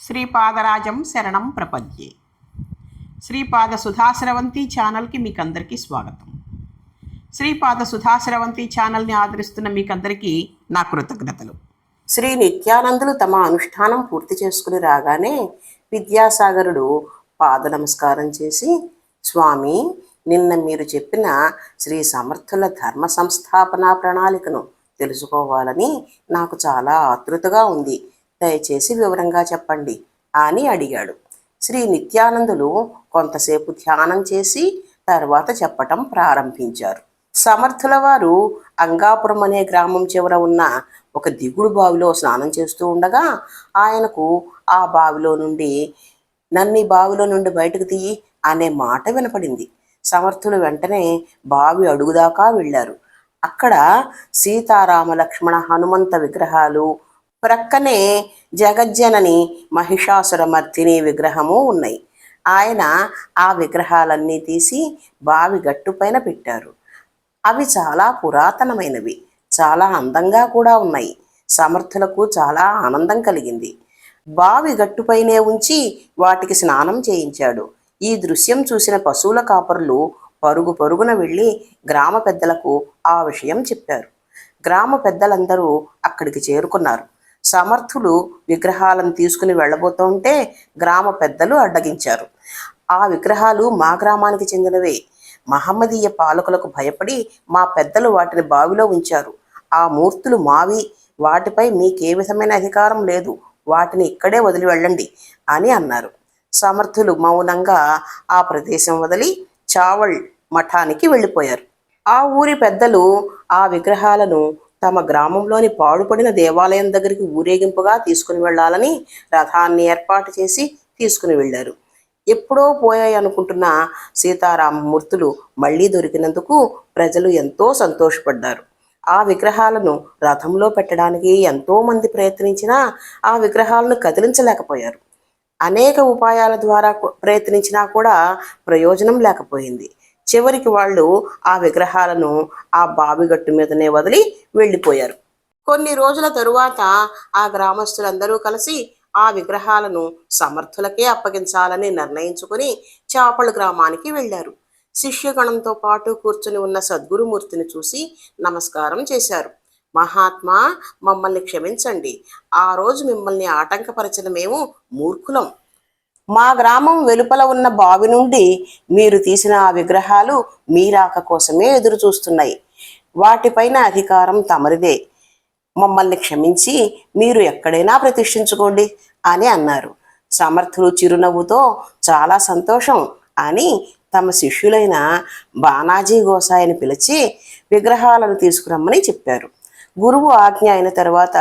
శ్రీపాదరాజం శరణం ప్రపద్యే. శ్రీపాద సుధాశ్రవంతి ఛానల్కి మీకు అందరికీ స్వాగతం. శ్రీపాద సుధాశ్రవంతి ఛానల్ని ఆదరిస్తున్న మీకందరికీ నా కృతజ్ఞతలు. శ్రీ నిత్యానందులు తమ అనుష్ఠానం పూర్తి చేసుకుని రాగానే విద్యాసాగరుడు పాద నమస్కారం చేసి స్వామి నిన్న మీరు చెప్పిన శ్రీ సమర్థుల ధర్మ సంస్థాపన ప్రణాళికను తెలుసుకోవాలని నాకు చాలా ఆతృతగా ఉంది. దయచేసి వివరంగా చెప్పండి అని అడిగాడు. శ్రీ నిత్యానందులు కొంతసేపు ధ్యానం చేసి తర్వాత చెప్పటం ప్రారంభించారు. సమర్థుల వారు అంగాపురం అనే గ్రామం చివర ఉన్న ఒక దిగుడు బావిలో స్నానం చేస్తూ ఉండగా ఆయనకు ఆ బావిలో నుండి నన్ను బావిలో నుండి బయటకు తీయి అనే మాట వినపడింది. సమర్థులు వెంటనే బావి అడుగుదాకా వెళ్ళారు. అక్కడ సీతారామ లక్ష్మణ హనుమంత విగ్రహాలు ప్రక్కనే జగజ్జనని మహిషాసురమర్దిని విగ్రహము ఉన్నాయి. ఆయన ఆ విగ్రహాలన్నీ తీసి బావి గట్టుపైన పెట్టారు. అవి చాలా పురాతనమైనవి చాలా అందంగా కూడా ఉన్నాయి. సమర్థులకు చాలా ఆనందం కలిగింది. బావి గట్టుపైనే ఉంచి వాటికి స్నానం చేయించాడు. ఈ దృశ్యం చూసిన పశువుల కాపరులు పరుగు పరుగున వెళ్ళి గ్రామ పెద్దలకు ఆ విషయం చెప్పారు. గ్రామ పెద్దలందరూ అక్కడికి చేరుకున్నారు. సమర్థులు విగ్రహాలను తీసుకుని వెళ్ళబోతుంటే గ్రామ పెద్దలు అడ్డగించారు. ఆ విగ్రహాలు మా గ్రామానికి చెందినవే. మహమ్మదీయ పాలకులకు భయపడి మా పెద్దలు వాటిని బావిలో ఉంచారు. ఆ మూర్తులు మావి వాటిపై మీకే విధమైన అధికారం లేదు వాటిని ఇక్కడే వదిలి వెళ్ళండి అని అన్నారు. సమర్థులు మౌనంగా ఆ ప్రదేశం వదిలి చావల్ మఠానికి వెళ్ళిపోయారు. ఆ ఊరి పెద్దలు ఆ విగ్రహాలను తమ గ్రామంలోని పాడుపడిన దేవాలయం దగ్గరికి ఊరేగింపుగా తీసుకుని వెళ్ళాలని రథాన్ని ఏర్పాటు చేసి తీసుకుని వెళ్ళారు. ఎప్పుడో పోయాయి అనుకుంటున్న సీతారామ మూర్తులు మళ్ళీ దొరికినందుకు ప్రజలు ఎంతో సంతోషపడ్డారు. ఆ విగ్రహాలను రథంలో పెట్టడానికి ఎంతో మంది ప్రయత్నించినా ఆ విగ్రహాలను కదిలించలేకపోయారు. అనేక ఉపాయాల ద్వారా ప్రయత్నించినా కూడా ప్రయోజనం లేకపోయింది. చివరికి వాళ్ళు ఆ విగ్రహాలను ఆ బావిగట్టు మీదనే వదిలి వెళ్ళిపోయారు. కొన్ని రోజుల తరువాత ఆ గ్రామస్తులందరూ కలిసి ఆ విగ్రహాలను సమర్థులకే అప్పగించాలని నిర్ణయించుకుని చేపల గ్రామానికి వెళ్ళారు. శిష్యగణంతో పాటు కూర్చుని ఉన్న సద్గురుమూర్తిని చూసి నమస్కారం చేశారు. మహాత్మా మమ్మల్ని క్షమించండి. ఆ రోజు మిమ్మల్ని ఆటంకపరచిన మేము మూర్ఖులం. మా గ్రామం వెలుపల ఉన్న బావి నుండి మీరు తీసిన ఆ విగ్రహాలు మీరాక కోసమే ఎదురు చూస్తున్నాయి. వాటిపైన అధికారం తమరిదే. మమ్మల్ని క్షమించి మీరు ఎక్కడైనా ప్రతిష్ఠించుకోండి అని అన్నారు. సమర్థులు చిరునవ్వుతో చాలా సంతోషం అని తమ శిష్యులైన బానాజీ గోసాయిని పిలిచి విగ్రహాలను తీసుకురమ్మని చెప్పారు. గురువు ఆజ్ఞ అయిన తర్వాత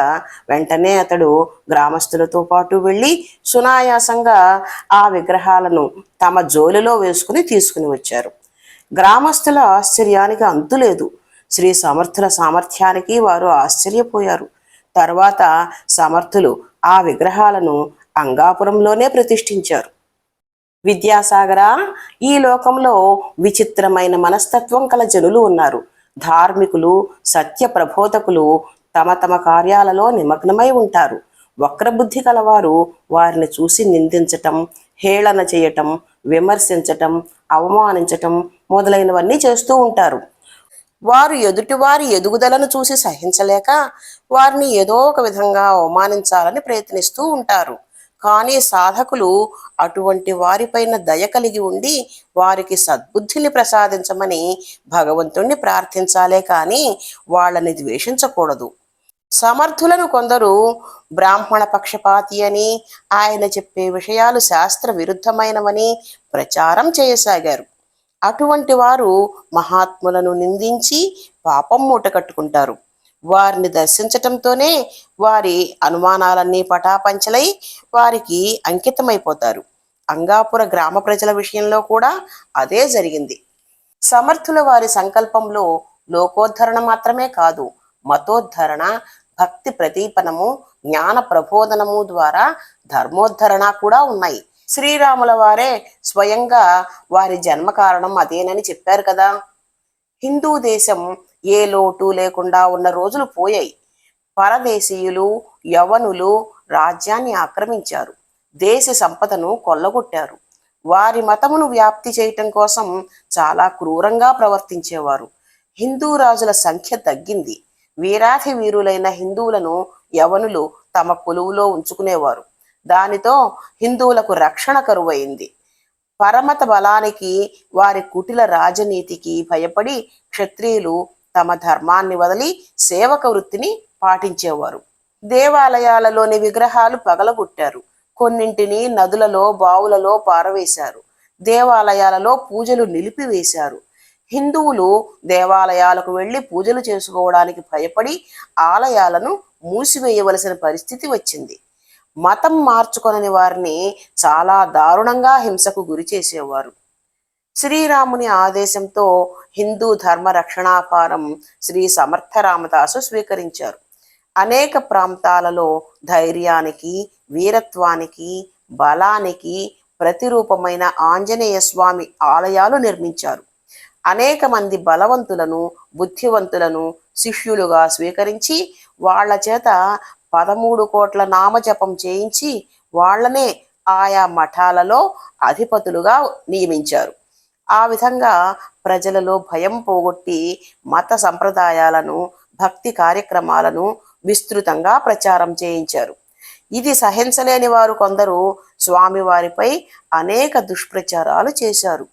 వెంటనే అతడు గ్రామస్తులతో పాటు వెళ్ళి సునాయాసంగా ఆ విగ్రహాలను తమ జోలిలో వేసుకుని తీసుకుని వచ్చారు. గ్రామస్తుల ఆశ్చర్యానికి అంతులేదు శ్రీ సమర్థుల సామర్థ్యానికి వారు ఆశ్చర్యపోయారు. తర్వాత సమర్థులు ఆ విగ్రహాలను అంగాపురంలోనే ప్రతిష్ఠించారు. విద్యాసాగర ఈ లోకంలో విచిత్రమైన మనస్తత్వం కల జనులు ఉన్నారు. ధార్మికులు సత్య ప్రబోధకులు తమ తమ కార్యాలలో నిమగ్నమై ఉంటారు. వక్రబుద్ధి కలవారు వారిని చూసి నిందించటం హేళన చేయటం విమర్శించటం అవమానించటం మొదలైనవన్నీ చేస్తూ ఉంటారు. వారు ఎదుటివారి ఎదుగుదలను చూసి సహించలేక వారిని ఏదో ఒక విధంగా అవమానించాలని ప్రయత్నిస్తూ ఉంటారు. కానీ సాధకులు అటువంటి వారిపైన దయ కలిగి ఉండి వారికి సద్బుద్ధిని ప్రసాదించమని భగవంతుణ్ణి ప్రార్థించాలే కానీ వాళ్ళని ద్వేషించకూడదు. సమర్థులను కొందరు బ్రాహ్మణ పక్షపాతి అని ఆయన చెప్పే విషయాలు శాస్త్ర విరుద్ధమైనవని ప్రచారం చేయసాగారు. అటువంటి వారు మహాత్ములను నిందించి పాపం మూట కట్టుకుంటారు. వారిని దర్శించటంతోనే వారి అనుమానాలన్నీ పటాపంచలై వారికి అంకితమైపోతారు. అంగాపుర గ్రామ ప్రజల విషయంలో కూడా అదే జరిగింది. సమర్థుల వారి సంకల్పంలో లోకోద్ధరణ మాత్రమే కాదు మతోద్ధరణ భక్తి ప్రదీపనము జ్ఞాన ప్రబోధనము ద్వారా ధర్మోద్ధరణ కూడా ఉన్నాయి. శ్రీరాముల వారే స్వయంగా వారి జన్మ కారణం అదేనని చెప్పారు కదా. హిందూ దేశం ఏ లోటు లేకుండా ఉన్న రోజులు పోయాయి. పరదేశీయులు యవనులు రాజ్యాన్ని ఆక్రమించారు. దేశ సంపదను కొల్లగొట్టారు. వారి మతమును వ్యాప్తి చేయటం కోసం చాలా క్రూరంగా ప్రవర్తించేవారు. హిందూ రాజుల సంఖ్య తగ్గింది. వీరాధి వీరులైన హిందువులను యవనులు తమ కొలువులో ఉంచుకునేవారు. దానితో హిందువులకు రక్షణ కరువైంది. పరమత బలానికి వారి కుటిల రాజనీతికి భయపడి క్షత్రియులు తమ ధర్మాన్ని వదిలి సేవక వృత్తిని పాటించేవారు. దేవాలయాలలోని విగ్రహాలు పగలగొట్టారు. కొన్నింటిని నదులలో బావులలో పారవేశారు. దేవాలయాలలో పూజలు నిలిపివేశారు. హిందువులు దేవాలయాలకు వెళ్ళి పూజలు చేసుకోవడానికి భయపడి ఆలయాలను మూసివేయవలసిన పరిస్థితి వచ్చింది. మతం మార్చుకొనని వారిని చాలా దారుణంగా హింసకు గురి చేసేవారు. శ్రీరాముని ఆదేశంతో హిందూ ధర్మ రక్షణాపారం శ్రీ సమర్థ రామదాసు స్వీకరించారు. అనేక ప్రాంతాలలో ధైర్యానికి వీరత్వానికి బలానికి ప్రతిరూపమైన ఆంజనేయ స్వామి ఆలయాలు నిర్మించారు. అనేక మంది బలవంతులను బుద్ధివంతులను శిష్యులుగా స్వీకరించి వాళ్ళ చేత పదమూడు కోట్ల నామజపం చేయించి వాళ్ళనే ఆయా మఠాలలో అధిపతులుగా నియమించారు. ఆ విధంగా ప్రజలలో భయం పోగొట్టి మత సంప్రదాయాలను భక్తి కార్యక్రమాలను విస్తృతంగా ప్రచారం చేయించారు. ఇది సహించలేని వారు కొందరు స్వామివారిపై అనేక దుష్ప్రచారాలు చేశారు.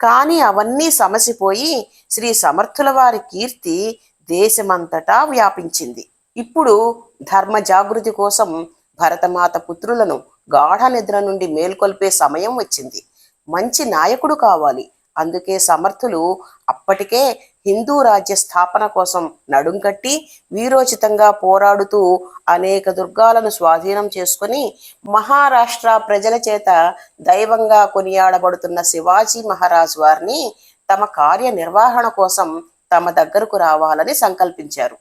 కానీ అవన్నీ సమసిపోయి శ్రీ సమర్థుల వారి కీర్తి దేశమంతటా వ్యాపించింది. ఇప్పుడు ధర్మ జాగృతి కోసం భరతమాత పుత్రులను గాఢ నిద్ర నుండి మేల్కొల్పే సమయం వచ్చింది. మంచి నాయకుడు కావాలి. అందుకే సమర్థులు అప్పటికే హిందూ రాజ్య స్థాపన కోసం నడుం కట్టి వీరోచితంగా పోరాడుతూ అనేక దుర్గాలను స్వాధీనం చేసుకుని మహారాష్ట్ర ప్రజల చేత దైవంగా కొనియాడబడుతున్న శివాజీ మహారాజ్ వారిని తమ కార్యనిర్వహణ కోసం తమ దగ్గరకు రావాలని సంకల్పించారు.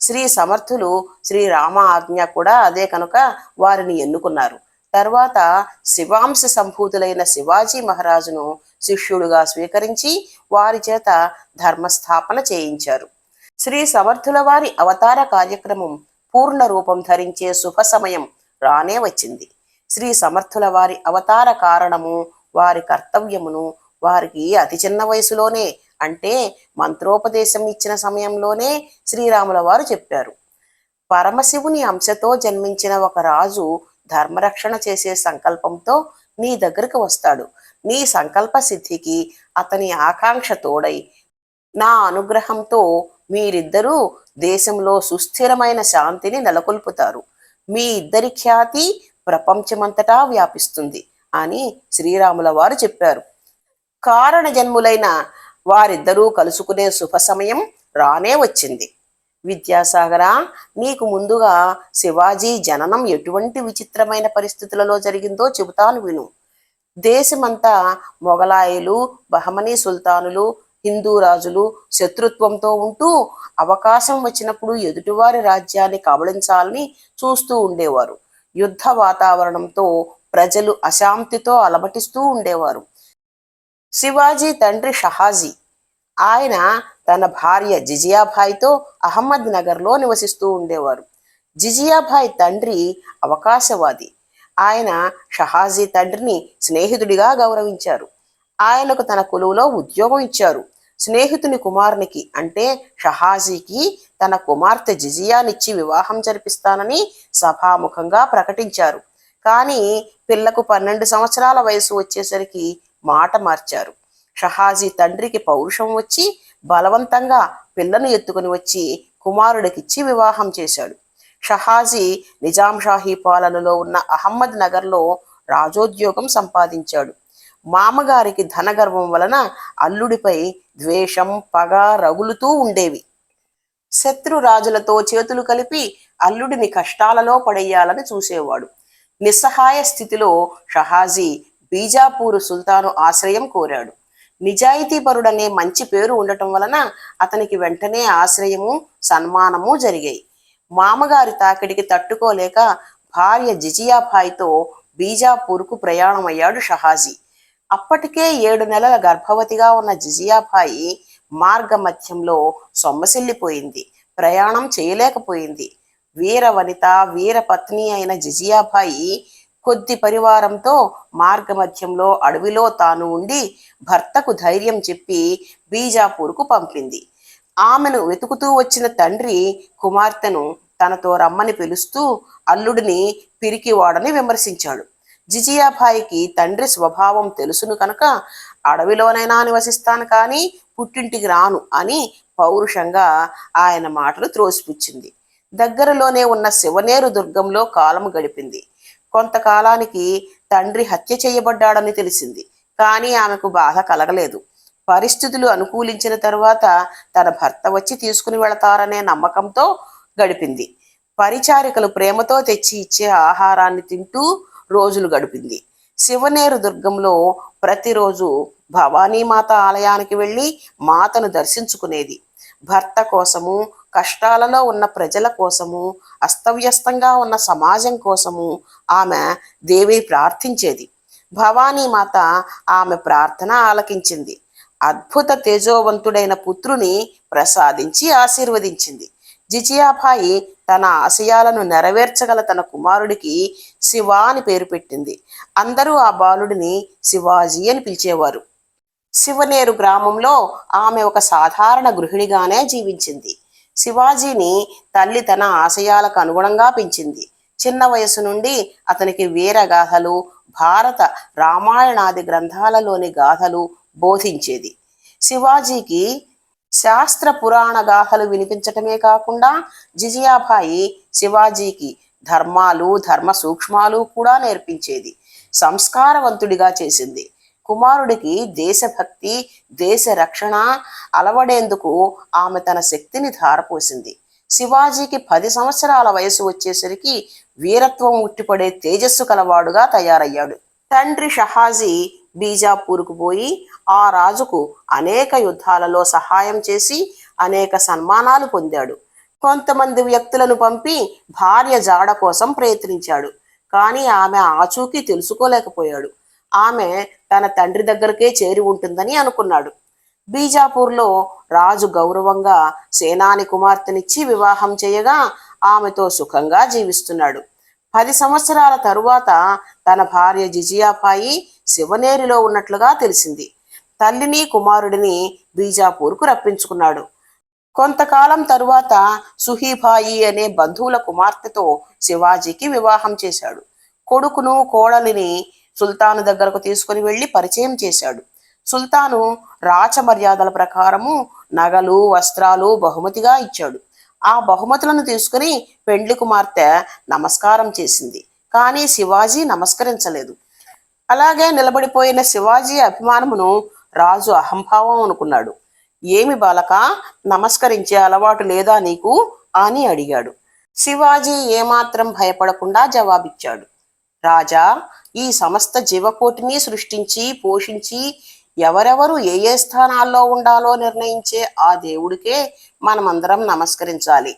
శ్రీ సమర్థులు శ్రీ రామ ఆజ్ఞ కూడా అదే కనుక వారిని ఎన్నుకున్నారు. తర్వాత శివాంశ సంభూతులైన శివాజీ మహారాజును శిష్యుడుగా స్వీకరించి వారి చేత ధర్మస్థాపన చేయించారు. శ్రీ సమర్థుల వారి అవతార కార్యక్రమం పూర్ణ రూపం ధరించే శుభ సమయం రానే వచ్చింది. శ్రీ సమర్థుల వారి అవతార కారణము వారి కర్తవ్యమును వారికి అతి చిన్న వయసులోనే అంటే మంత్రోపదేశం ఇచ్చిన సమయంలోనే శ్రీరాముల వారు చెప్పారు. పరమశివుని అంశతో జన్మించిన ఒక రాజు ధర్మరక్షణ చేసే సంకల్పంతో నీ దగ్గరకు వస్తాడు. నీ సంకల్ప సిద్ధికి అతని ఆకాంక్ష తోడై నా అనుగ్రహంతో మీరిద్దరూ దేశంలో సుస్థిరమైన శాంతిని నెలకొల్పుతారు. మీ ఇద్దరి ఖ్యాతి ప్రపంచమంతటా వ్యాపిస్తుంది అని శ్రీరాముల వారు చెప్పారు. కారణ జన్ములైన వారిద్దరూ కలుసుకునే శుభ సమయం రానే వచ్చింది. విద్యాసాగర నీకు ముందుగా శివాజీ జననం ఎటువంటి విచిత్రమైన పరిస్థితులలో జరిగిందో చెబుతాను విను. దేశమంతా మొఘలాయులు బహమనీ సుల్తానులు హిందూ రాజులు శత్రుత్వంతో ఉంటూ అవకాశం వచ్చినప్పుడు ఎదుటివారి రాజ్యాన్ని కబళించాలని చూస్తూ ఉండేవారు. యుద్ధ వాతావరణంతో ప్రజలు అశాంతితో అలమటిస్తూ ఉండేవారు. శివాజీ తండ్రి షహాజీ ఆయన తన భార్య జిజియాభాయ్తో అహ్మద్ నగర్లో నివసిస్తూ ఉండేవారు. జిజియాభాయ్ తండ్రి అవకాశవాది. ఆయన షహాజీ తండ్రిని స్నేహితుడిగా గౌరవించారు. ఆయనకు తన కొలువులో ఉద్యోగం ఇచ్చారు. స్నేహితుని కుమారునికి అంటే షహాజీకి తన కుమార్తె జిజియానిచ్చి వివాహం జరిపిస్తానని సభాముఖంగా ప్రకటించారు. కానీ పిల్లకు పన్నెండు సంవత్సరాల వయసు వచ్చేసరికి మాట మార్చారు. షహాజీ తండ్రికి పౌరుషం వచ్చి బలవంతంగా పిల్లను ఎత్తుకుని వచ్చి కుమారుడికిచ్చి వివాహం చేశాడు. షహాజీ నిజాంషాహీ పాలనలో ఉన్న అహ్మద్ నగర్లో రాజోద్యోగం సంపాదించాడు. మామగారికి ధనగర్వం వలన అల్లుడిపై ద్వేషం పగ రగులుతూ ఉండేవి. శత్రు రాజులతో చేతులు కలిపి అల్లుడిని కష్టాలలో పడేయాలని చూసేవాడు. నిస్సహాయ స్థితిలో షహాజీ బీజాపూరు సుల్తాను ఆశ్రయం కోరాడు. నిజాయితీపరుడనే మంచి పేరు ఉండటం వలన అతనికి వెంటనే ఆశ్రయము సన్మానము జరిగాయి. మామగారి తాకిడికి తట్టుకోలేక భార్య జిజియాభాయ్తో బీజాపూర్కు ప్రయాణమయ్యాడు షహాజీ. అప్పటికే ఏడు నెలల గర్భవతిగా ఉన్న జిజియాభాయి మార్గ మధ్యంలో సొమ్మసిల్లిపోయింది. ప్రయాణం చేయలేకపోయింది. వీర వనిత వీర పత్ని అయిన జిజియాభాయి కొద్ది పరివారంతో మార్గమధ్యంలో అడవిలో తాను ఉండి భర్తకు ధైర్యం చెప్పి బీజాపూర్కు పంపింది. ఆమెను వెతుకుతూ వచ్చిన తండ్రి కుమార్తెను తనతో రమ్మని పిలుస్తూ అల్లుడిని పిరికివాడని విమర్శించాడు. జిజియాభాయికి తండ్రి స్వభావం తెలుసును కనుక అడవిలోనైనా నివసిస్తాను కానీ పుట్టింటికి రాను అని పౌరుషంగా ఆయన మాటలు త్రోసిపుచ్చింది. దగ్గరలోనే ఉన్న శివనేరు దుర్గంలో కాలం గడిపింది. కొంతకాలానికి తండ్రి హత్య చేయబడ్డాడని తెలిసింది కానీ ఆమెకు బాధ కలగలేదు. పరిస్థితులు అనుకూలించిన తరువాత తన భర్త వచ్చి తీసుకుని వెళతారనే నమ్మకంతో గడిపింది. పరిచారికలు ప్రేమతో తెచ్చి ఇచ్చే ఆహారాన్ని తింటూ రోజులు గడిపింది. శివనేరు దుర్గంలో ప్రతిరోజు భవానీమాత ఆలయానికి వెళ్ళి మాతను దర్శించుకునేది. భర్త కోసము కష్టాలలో ఉన్న ప్రజల కోసము అస్తవ్యస్తంగా ఉన్న సమాజం కోసము ఆమె దేవి ప్రార్థించేది. భవానీమాత ఆమె ప్రార్థన ఆలకించింది. అద్భుత తేజోవంతుడైన పుత్రుని ప్రసాదించి ఆశీర్వదించింది. జిజియాబాయి తన ఆశయాలను నెరవేర్చగల తన కుమారుడికి శివ అని పేరు పెట్టింది. అందరూ ఆ బాలుడిని శివాజీ అని పిలిచేవారు. శివనేరు గ్రామంలో ఆమె ఒక సాధారణ గృహిణిగానే జీవించింది. శివాజీని తల్లి తన ఆశయాలకు అనుగుణంగా పెంచింది. చిన్న వయసు నుండి అతనికి వీరగాథలు భారత రామాయణాది గ్రంథాలలోని గాథలు బోధించేది. శివాజీకి శాస్త్ర పురాణ గాథలు వినిపించటమే కాకుండా జిజియాబాయి శివాజీకి ధర్మాలు ధర్మ సూక్ష్మాలు కూడా నేర్పించేది. సంస్కారవంతుడిగా చేసింది. కుమారుడికి దేశభక్తి దేశ రక్షణ అలవడేందుకు ఆమె తన శక్తిని ధారపోసింది. శివాజీకి పది సంవత్సరాల వయసు వచ్చేసరికి వీరత్వం ఉట్టిపడే తేజస్సు కలవాడుగా తయారయ్యాడు. తండ్రి షహాజీ బీజాపూర్కు పోయి ఆ రాజుకు అనేక యుద్ధాలలో సహాయం చేసి అనేక సన్మానాలు పొందాడు. కొంతమంది వ్యక్తులను పంపి భార్య జాడ కోసం ప్రయత్నించాడు. కానీ ఆమె ఆచూకీ తెలుసుకోలేకపోయాడు. ఆమె తన తండ్రి దగ్గరకే చేరి ఉంటుందని అనుకున్నాడు. బీజాపూర్లో రాజు గౌరవంగా సేనాని కుమార్తెనిచ్చి వివాహం చేయగా ఆమెతో సుఖంగా జీవిస్తున్నాడు. పది సంవత్సరాల తరువాత తన భార్య జిజియాపాయి శివనేరిలో ఉన్నట్లుగా తెలిసింది. తల్లిని కుమారుడిని బీజాపూర్కు రప్పించుకున్నాడు. కొంతకాలం తరువాత సుహీభాయి అనే బంధువుల కుమార్తెతో శివాజీకి వివాహం చేశాడు. కొడుకును కోడలిని సుల్తాను దగ్గరకు తీసుకుని వెళ్ళి పరిచయం చేశాడు. సుల్తాను రాచమర్యాదల ప్రకారము నగలు వస్త్రాలు బహుమతిగా ఇచ్చాడు. ఆ బహుమతులను తీసుకుని పెండ్లి కుమార్తె నమస్కారం చేసింది. కానీ శివాజీ నమస్కరించలేదు. అలాగే నిలబడిపోయిన శివాజీ అభిమానమును రాజు అహంభావం అనుకున్నాడు. ఏమి బాలక నమస్కరించే అలవాటు లేదా నీకు? అని అడిగాడు. శివాజీ ఏమాత్రం భయపడకుండా జవాబిచ్చాడు. రాజా ఈ సమస్త జీవకోటిని సృష్టించి పోషించి ఎవరెవరు ఏ ఏ స్థానాల్లో ఉండాలో నిర్ణయించే ఆ దేవుడికే మనమందరం నమస్కరించాలి.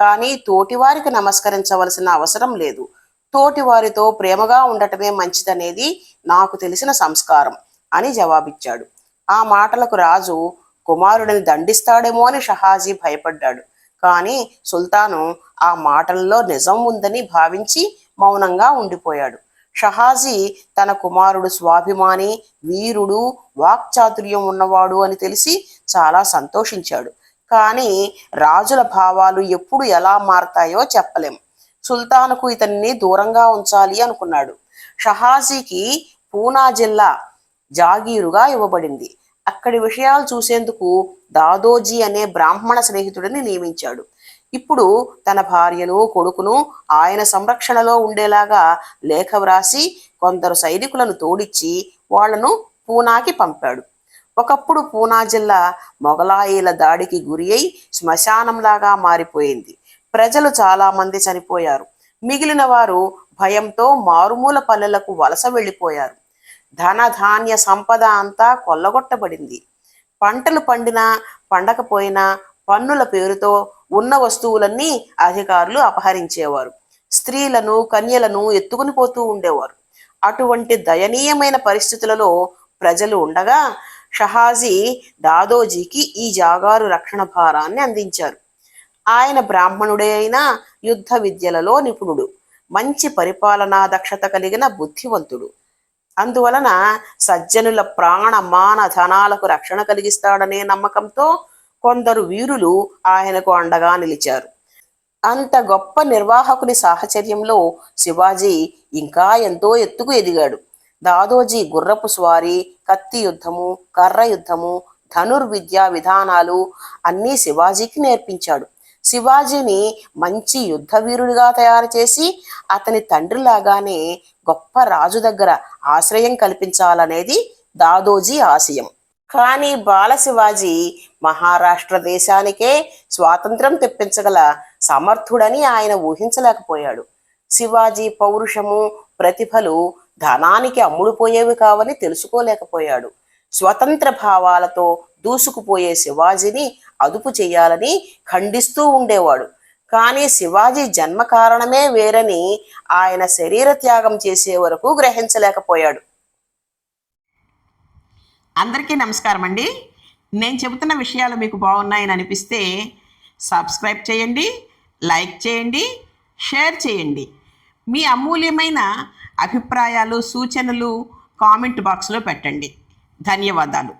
కానీ తోటివారికి నమస్కరించవలసిన అవసరం లేదు. తోటివారితో ప్రేమగా ఉండటమే మంచిదనేది నాకు తెలిసిన సంస్కారం అని జవాబిచ్చాడు. ఆ మాటలకు రాజు కుమారుడిని దండిస్తాడేమో అని షహాజీ భయపడ్డాడు. కానీ సుల్తాను ఆ మాటల్లో నిజం ఉందని భావించి మౌనంగా ఉండిపోయాడు. షహాజీ తన కుమారుడు స్వాభిమాని వీరుడు వాక్చాతుర్యం ఉన్నవాడు అని తెలిసి చాలా సంతోషించాడు. కానీ రాజుల భావాలు ఎప్పుడు ఎలా మారతాయో చెప్పలేం. సుల్తానుకు ఇతన్ని దూరంగా ఉంచాలి అనుకున్నాడు. షహాజీకి పూనా జిల్లా జాగీరుగా ఇవ్వబడింది. అక్కడి విషయాలు చూసేందుకు దాదోజీ అనే బ్రాహ్మణ స్నేహితుడిని నియమించాడు. ఇప్పుడు తన భార్యను కొడుకును ఆయన సంరక్షణలో ఉండేలాగా లేఖ వ్రాసి కొందరు సైనికులను తోడిచ్చి వాళ్ళను పూనాకి పంపాడు. ఒకప్పుడు పూనా జిల్లా మొగలాయిల దాడికి గురి అయి శ్మశానంలాగా మారిపోయింది. ప్రజలు చాలా మంది చనిపోయారు. మిగిలిన వారు భయంతో మారుమూల పల్లెలకు వలస వెళ్ళిపోయారు. ధన ధాన్య సంపద అంతా కొల్లగొట్టబడింది. పంటలు పండినా పండకపోయినా పన్నుల పేరుతో ఉన్న వస్తువులన్నీ అధికారులు అపహరించేవారు. స్త్రీలను కన్యలను ఎత్తుకుని పోతూ ఉండేవారు. అటువంటి దయనీయమైన పరిస్థితులలో ప్రజలు ఉండగా షహాజీ దాదోజీకి ఈ జాగారు రక్షణ భారాన్ని అందించారు. ఆయన బ్రాహ్మణుడే అయినా యుద్ధ విద్యలలో నిపుణుడు. మంచి పరిపాలనా దక్షత కలిగిన బుద్ధివంతుడు. అందువలన సజ్జనుల ప్రాణ మాన ధనాలకు రక్షణ కలిగిస్తాడనే నమ్మకంతో కొందరు వీరులు ఆయనకు అండగా నిలిచారు. అంత గొప్ప నిర్వాహకుని సాహచర్యంలో శివాజీ ఇంకా ఎంతో ఎత్తుకు ఎదిగాడు. దాదోజీ గుర్రపు స్వారీ కత్తి యుద్ధము కర్ర యుద్ధము ధనుర్విద్యా విధానాలు అన్నీ శివాజీకి నేర్పించాడు. శివాజీని మంచి యుద్ధవీరుడిగా తయారు చేసి అతని తండ్రిలాగానే గొప్ప రాజు దగ్గర ఆశ్రయం కల్పించాలనేది దాదోజీ ఆశయం. కానీ బాలశివాజీ మహారాష్ట్ర దేశానికే స్వాతంత్రం తెప్పించగల సమర్థుడని ఆయన ఊహించలేకపోయాడు. శివాజీ పౌరుషము ప్రతిభలు ధనానికి అమ్ముడుపోయేవి కావని తెలుసుకోలేకపోయాడు. స్వతంత్ర భావాలతో దూసుకుపోయే శివాజీని అదుపు చేయాలని ఖండిస్తూ ఉండేవాడు. కానీ శివాజీ జన్మ కారణమే వేరని ఆయన శరీర త్యాగం చేసే వరకు గ్రహించలేకపోయాడు. అందరికీ నమస్కారం అండి. నేను చెబుతున్న విషయాలు మీకు బాగున్నాయని అనిపిస్తే సబ్స్క్రైబ్ చేయండి లైక్ చేయండి షేర్ చేయండి. మీ అమూల్యమైన అభిప్రాయాలు సూచనలు కామెంట్ బాక్స్లో పెట్టండి. ధన్యవాదాలు.